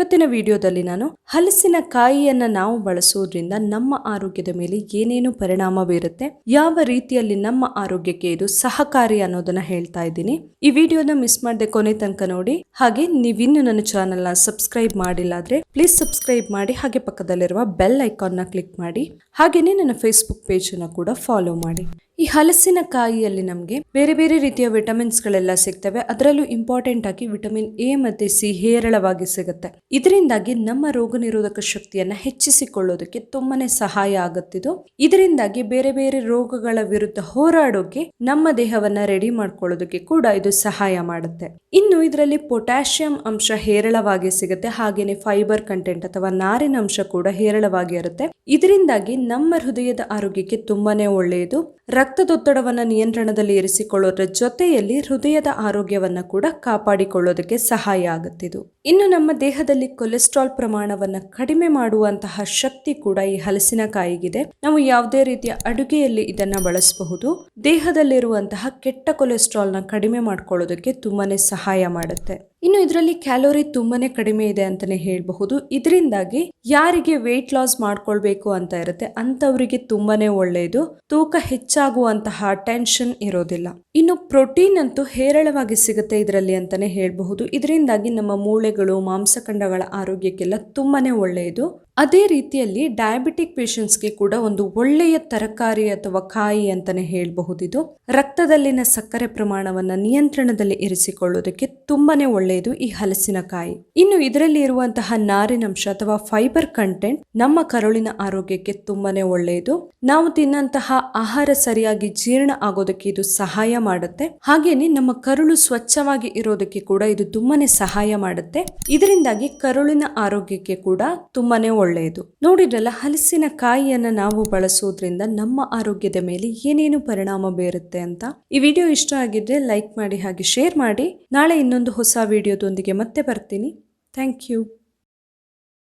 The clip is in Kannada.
ಇವತ್ತಿನ ವಿಡಿಯೋದಲ್ಲಿ ನಾನು ಹಲಸಿನ ಕಾಯಿಯನ್ನ ನಾವು ಬಳಸುವುದರಿಂದ ನಮ್ಮ ಆರೋಗ್ಯದ ಮೇಲೆ ಏನೇನು ಪರಿಣಾಮ ಬೀರುತ್ತೆ, ಯಾವ ರೀತಿಯಲ್ಲಿ ನಮ್ಮ ಆರೋಗ್ಯಕ್ಕೆ ಇದು ಸಹಕಾರಿ ಅನ್ನೋದನ್ನ ಹೇಳ್ತಾ ಇದ್ದೀನಿ. ಈ ವಿಡಿಯೋನ ಮಿಸ್ ಮಾಡದೆ ಕೊನೆ ತನಕ ನೋಡಿ. ಹಾಗೆ ನೀವಿನ್ನು ನನ್ನ ಚಾನೆಲ್ ಸಬ್ಸ್ಕ್ರೈಬ್ ಮಾಡಿಲ್ಲ ಆದ್ರೆ ಪ್ಲೀಸ್ ಸಬ್ಸ್ಕ್ರೈಬ್ ಮಾಡಿ, ಹಾಗೆ ಪಕ್ಕದಲ್ಲಿರುವ ಬೆಲ್ ಐಕಾನ್ನ ಕ್ಲಿಕ್ ಮಾಡಿ. ಹಾಗೇನೆ ನನ್ನ ಫೇಸ್ಬುಕ್ ಪೇಜ್ ಅನ್ನ ಕೂಡ ಫಾಲೋ ಮಾಡಿ. ಈ ಹಲಸಿನ ಕಾಯಿಯಲ್ಲಿ ನಮಗೆ ಬೇರೆ ಬೇರೆ ರೀತಿಯ ವಿಟಮಿನ್ಸ್ ಗಳೆಲ್ಲ ಸಿಗ್ತವೆ. ಅದರಲ್ಲೂ ಇಂಪಾರ್ಟೆಂಟ್ ಆಗಿ ವಿಟಮಿನ್ ಎ ಮತ್ತೆ ಸಿ ಹೇರಳವಾಗಿ ಸಿಗುತ್ತೆ. ಇದರಿಂದಾಗಿ ನಮ್ಮ ರೋಗ ನಿರೋಧಕ ಶಕ್ತಿಯನ್ನ ಹೆಚ್ಚಿಸಿಕೊಳ್ಳೋದಕ್ಕೆ ತುಂಬಾನೇ ಸಹಾಯ ಆಗುತ್ತಿದ್ದು ಇದರಿಂದಾಗಿ ಬೇರೆ ಬೇರೆ ರೋಗಗಳ ವಿರುದ್ಧ ಹೋರಾಡೋಕೆ ನಮ್ಮ ದೇಹವನ್ನ ರೆಡಿ ಮಾಡ್ಕೊಳ್ಳೋದಕ್ಕೆ ಕೂಡ ಇದು ಸಹಾಯ ಮಾಡುತ್ತೆ. ಇನ್ನು ಇದರಲ್ಲಿ ಪೊಟ್ಯಾಷಿಯಂ ಅಂಶ ಹೇರಳವಾಗಿ ಸಿಗುತ್ತೆ. ಹಾಗೇನೆ ಫೈಬರ್ ಕಂಟೆಂಟ್ ಅಥವಾ ನಾರಿನ ಅಂಶ ಕೂಡ ಹೇರಳವಾಗಿ ಇರುತ್ತೆ. ಇದರಿಂದಾಗಿ ನಮ್ಮ ಹೃದಯದ ಆರೋಗ್ಯಕ್ಕೆ ತುಂಬಾನೇ ಒಳ್ಳೆಯದು. ರಕ್ತದೊತ್ತಡವನ್ನ ನಿಯಂತ್ರಣದಲ್ಲಿ ಇರಿಸಿಕೊಳ್ಳೋದ್ರ ಜೊತೆಯಲ್ಲಿ ಹೃದಯದ ಆರೋಗ್ಯವನ್ನು ಕೂಡ ಕಾಪಾಡಿಕೊಳ್ಳೋದಕ್ಕೆ ಸಹಾಯ ಆಗುತ್ತಿದ್ದು ಇನ್ನು ನಮ್ಮ ದೇಹದಲ್ಲಿ ಕೊಲೆಸ್ಟ್ರಾಲ್ ಪ್ರಮಾಣವನ್ನ ಕಡಿಮೆ ಮಾಡುವಂತಹ ಶಕ್ತಿ ಕೂಡ ಈ ಹಲಸಿನಕಾಯಿಗಿದೆ ನಾವು ಯಾವುದೇ ರೀತಿಯ ಅಡುಗೆಯಲ್ಲಿ ಇದನ್ನ ಬಳಸಬಹುದು. ದೇಹದಲ್ಲಿರುವಂತಹ ಕೆಟ್ಟ ಕೊಲೆಸ್ಟ್ರಾಲ್ನ ಕಡಿಮೆ ಮಾಡ್ಕೊಳ್ಳೋದಕ್ಕೆ ತುಂಬಾನೇ ಸಹಾಯ ಮಾಡುತ್ತೆ. ಇನ್ನು ಇದರಲ್ಲಿ ಕ್ಯಾಲೋರಿ ತುಂಬಾನೇ ಕಡಿಮೆ ಇದೆ ಅಂತಾನೆ ಹೇಳಬಹುದು. ಇದರಿಂದಾಗಿ ಯಾರಿಗೆ ವೆಯ್ಟ್ ಲಾಸ್ ಮಾಡ್ಕೊಳ್ಬೇಕು ಅಂತ ಇರುತ್ತೆ ಅಂತವರಿಗೆ ತುಂಬಾನೇ ಒಳ್ಳೆಯದು ತೂಕ ಹೆಚ್ಚಾಗುವಂತಹ ಟೆನ್ಷನ್ ಇರೋದಿಲ್ಲ. ಇನ್ನು ಪ್ರೋಟೀನ್ ಅಂತೂ ಹೇರಳವಾಗಿ ಸಿಗುತ್ತೆ ಇದರಲ್ಲಿ ಅಂತಾನೆ ಹೇಳಬಹುದು. ಇದರಿಂದಾಗಿ ನಮ್ಮ ಮೂಳೆಗಳು ಮಾಂಸಖಂಡಗಳ ಆರೋಗ್ಯಕ್ಕೆಲ್ಲ ತುಂಬಾನೇ ಒಳ್ಳೆಯದು. ಅದೇ ರೀತಿಯಲ್ಲಿ ಡಯಾಬಿಟಿಕ್ ಪೇಷಂಟ್ಸ್ಗೆ ಕೂಡ ಒಂದು ಒಳ್ಳೆಯ ತರಕಾರಿ ಅಥವಾ ಕಾಯಿ ಅಂತಾನೆ ಹೇಳಬಹುದಿದು. ರಕ್ತದಲ್ಲಿನ ಸಕ್ಕರೆ ಪ್ರಮಾಣವನ್ನ ನಿಯಂತ್ರಣದಲ್ಲಿ ಇರಿಸಿಕೊಳ್ಳೋದಕ್ಕೆ ತುಂಬಾನೇ ಒಳ್ಳೆಯದು ಈ ಹಲಸಿನಕಾಯಿ ಇನ್ನು ಇದರಲ್ಲಿ ಇರುವಂತಹ ನಾರಿನಂಶ ಅಥವಾ ಫೈಬರ್ ಕಂಟೆಂಟ್ ನಮ್ಮ ಕರುಳಿನ ಆರೋಗ್ಯಕ್ಕೆ ತುಂಬಾನೇ ಒಳ್ಳೆಯದು. ನಾವು ತಿನ್ನಂತಹ ಆಹಾರ ಸರಿಯಾಗಿ ಜೀರ್ಣ ಆಗೋದಕ್ಕೆ ಇದು ಸಹಾಯ ಮಾಡುತ್ತೆ. ಹಾಗೇನೆ ನಮ್ಮ ಕರುಳು ಸ್ವಚ್ಛವಾಗಿ ಇರೋದಕ್ಕೆ ಕೂಡ ಇದು ತುಂಬಾನೇ ಸಹಾಯ ಮಾಡುತ್ತೆ. ಇದರಿಂದಾಗಿ ಕರುಳಿನ ಆರೋಗ್ಯಕ್ಕೆ ಕೂಡ ತುಂಬಾನೇ ಒಳ್ಳೆಯದು. ನೋಡಿದ್ರಲ್ಲ ಹಲಸಿನ ಕಾಯಿಯನ್ನ ನಾವು ಬಳಸೋದ್ರಿಂದ ನಮ್ಮ ಆರೋಗ್ಯದ ಮೇಲೆ ಏನೇನು ಪರಿಣಾಮ ಬೀರುತ್ತೆ ಅಂತ? ಈ ವಿಡಿಯೋ ಇಷ್ಟ ಆಗಿದ್ರೆ ಲೈಕ್ ಮಾಡಿ ಹಾಗೆ ಶೇರ್ ಮಾಡಿ. ನಾಳೆ ಇನ್ನೊಂದು ಹೊಸ ವಿಡಿಯೋದೊಂದಿಗೆ ಮತ್ತೆ ಬರ್ತೀನಿ. Thank you.